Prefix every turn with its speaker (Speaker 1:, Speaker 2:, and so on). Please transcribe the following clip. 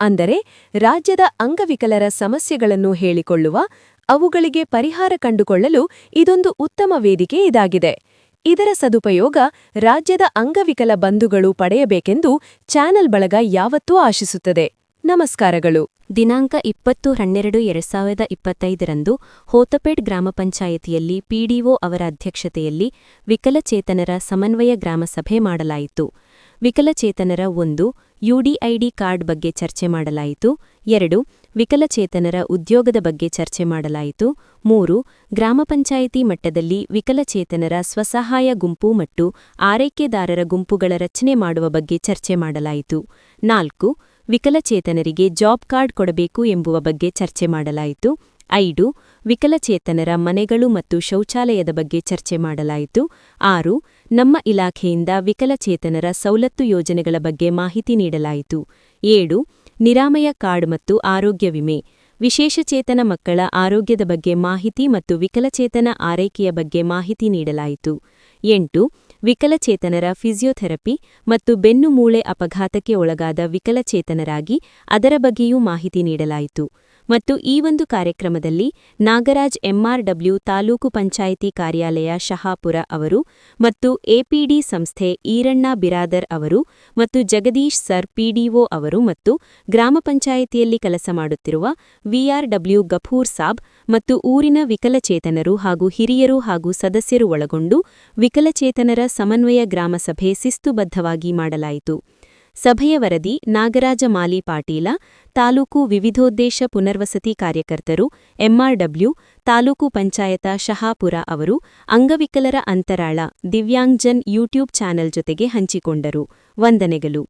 Speaker 1: ಅಂದರೆ ರಾಜ್ಯದ ಅಂಗವಿಕಲರ ಸಮಸ್ಯೆಗಳನ್ನು ಹೇಳಿಕೊಳ್ಳುವ, ಅವುಗಳಿಗೆ ಪರಿಹಾರ ಕಂಡುಕೊಳ್ಳಲು ಇದೊಂದು ಉತ್ತಮ ವೇದಿಕೆ ಇದಾಗಿದೆ. ಇದರ ಸದುಪಯೋಗ ರಾಜ್ಯದ ಅಂಗವಿಕಲ ಬಂಧುಗಳು ಪಡೆಯಬೇಕೆಂದು ಚಾನೆಲ್ ಬಳಗ ಯಾವತ್ತೂ ಆಶಿಸುತ್ತದೆ. ನಮಸ್ಕಾರಗಳು.
Speaker 2: ದಿನಾಂಕ ಇಪ್ಪತ್ತು ಹನ್ನೆರಡು ಎರಡ್ ಸಾವಿರದ ಇಪ್ಪತ್ತೈದರಂದು ಹೋತಪೇಟ್ ಗ್ರಾಮ ಪಂಚಾಯಿತಿಯಲ್ಲಿ ಪಿಡಿಒ ಅವರ ಅಧ್ಯಕ್ಷತೆಯಲ್ಲಿ ವಿಕಲಚೇತನರ ಸಮನ್ವಯ ಗ್ರಾಮ ಸಭೆ ಮಾಡಲಾಯಿತು. ವಿಕಲಚೇತನರ ಒಂದು ಯುಡಿಐಡಿ ಕಾರ್ಡ್ ಬಗ್ಗೆ ಚರ್ಚೆ ಮಾಡಲಾಯಿತು. ಎರಡು, ವಿಕಲಚೇತನರ ಉದ್ಯೋಗದ ಬಗ್ಗೆ ಚರ್ಚೆ ಮಾಡಲಾಯಿತು. ಮೂರು, ಗ್ರಾಮ ಪಂಚಾಯಿತಿ ಮಟ್ಟದಲ್ಲಿ ವಿಕಲಚೇತನರ ಸ್ವಸಹಾಯ ಗುಂಪು ಮತ್ತು ಆರೈಕೆದಾರರ ಗುಂಪುಗಳ ರಚನೆ ಮಾಡುವ ಬಗ್ಗೆ ಚರ್ಚೆ ಮಾಡಲಾಯಿತು. ನಾಲ್ಕು, ವಿಕಲಚೇತನರಿಗೆ ಜಾಬ್ ಕಾರ್ಡ್ ಕೊಡಬೇಕು ಎಂಬುವ ಬಗ್ಗೆ ಚರ್ಚೆ ಮಾಡಲಾಯಿತು. ಐದು, ವಿಕಲಚೇತನರ ಮನೆಗಳು ಮತ್ತು ಶೌಚಾಲಯದ ಬಗ್ಗೆ ಚರ್ಚೆ ಮಾಡಲಾಯಿತು. ಆರು, ನಮ್ಮ ಇಲಾಖೆಯಿಂದ ವಿಕಲಚೇತನರ ಸೌಲತ್ತು ಯೋಜನೆಗಳ ಬಗ್ಗೆ ಮಾಹಿತಿ ನೀಡಲಾಯಿತು. ಏಳು, ನಿರಾಮಯ ಕಾರ್ಡ್ ಮತ್ತು ಆರೋಗ್ಯ ವಿಮೆ. ವಿಶೇಷಚೇತನ ಮಕ್ಕಳ ಆರೋಗ್ಯದ ಬಗ್ಗೆ ಮಾಹಿತಿ ಮತ್ತು ವಿಕಲಚೇತನ ಆರೈಕೆಯ ಬಗ್ಗೆ ಮಾಹಿತಿ ನೀಡಲಾಯಿತು. ಎಂಟು, ವಿಕಲಚೇತನರ ಫಿಸಿಯೋಥೆರಪಿ ಮತ್ತು ಬೆನ್ನು ಮೂಳೆ ಅಪಘಾತಕ್ಕೆ ಒಳಗಾದ ವಿಕಲಚೇತನರಾಗಿ ಅದರ ಬಗ್ಗೆಯೂ ಮಾಹಿತಿ ನೀಡಲಾಯಿತು. ಮತ್ತು ಈ ಒಂದು ಕಾರ್ಯಕ್ರಮದಲ್ಲಿ ನಾಗರಾಜ್ ಎಂಆರ್ಡಬ್ಲ್ಯೂ ತಾಲೂಕು ಪಂಚಾಯಿತಿ ಕಾರ್ಯಾಲಯ ಶಹಾಪುರ ಅವರು ಮತ್ತು ಎಪಿಡಿ ಸಂಸ್ಥೆ ಈರಣ್ಣ ಬಿರಾದರ್ ಅವರು ಮತ್ತು ಜಗದೀಶ್ ಸರ್ ಪಿಡಿಒ ಅವರು ಮತ್ತು ಗ್ರಾಮ ಪಂಚಾಯಿತಿಯಲ್ಲಿ ಕೆಲಸ ಮಾಡುತ್ತಿರುವ ವಿಆರ್ಡಬ್ಲ್ಯೂ ಗಫೂರ್ ಸಾಬ್ ಮತ್ತು ಊರಿನ ವಿಕಲಚೇತನರು ಹಾಗೂ ಹಿರಿಯರು ಹಾಗೂ ಸದಸ್ಯರು ಒಳಗೊಂಡು ವಿಕಲಚೇತನರ ಸಮನ್ವಯ ಗ್ರಾಮಸಭೆ ಶಿಸ್ತುಬದ್ಧವಾಗಿ ಮಾಡಲಾಯಿತು. ಸಭೆಯ ವರದಿ, ನಾಗರಾಜ ಮಾಲಿ ಪಾಟೀಲ, ತಾಲೂಕು ವಿವಿಧೋದ್ದೇಶ ಪುನರ್ವಸತಿ ಕಾರ್ಯಕರ್ತರು, ಎಂಆರ್ಡಬ್ಲ್ಯೂ, ತಾಲೂಕು ಪಂಚಾಯತ ಶಹಾಪುರ ಅವರು, ಅಂಗವಿಕಲರ ಅಂತರಾಳ, ದಿವ್ಯಾಂಗ್ಜನ್ ಯೂಟ್ಯೂಬ್ ಚಾನೆಲ್ ಜೊತೆಗೆ ಹಂಚಿಕೊಂಡರು. ವಂದನೆಗಳು.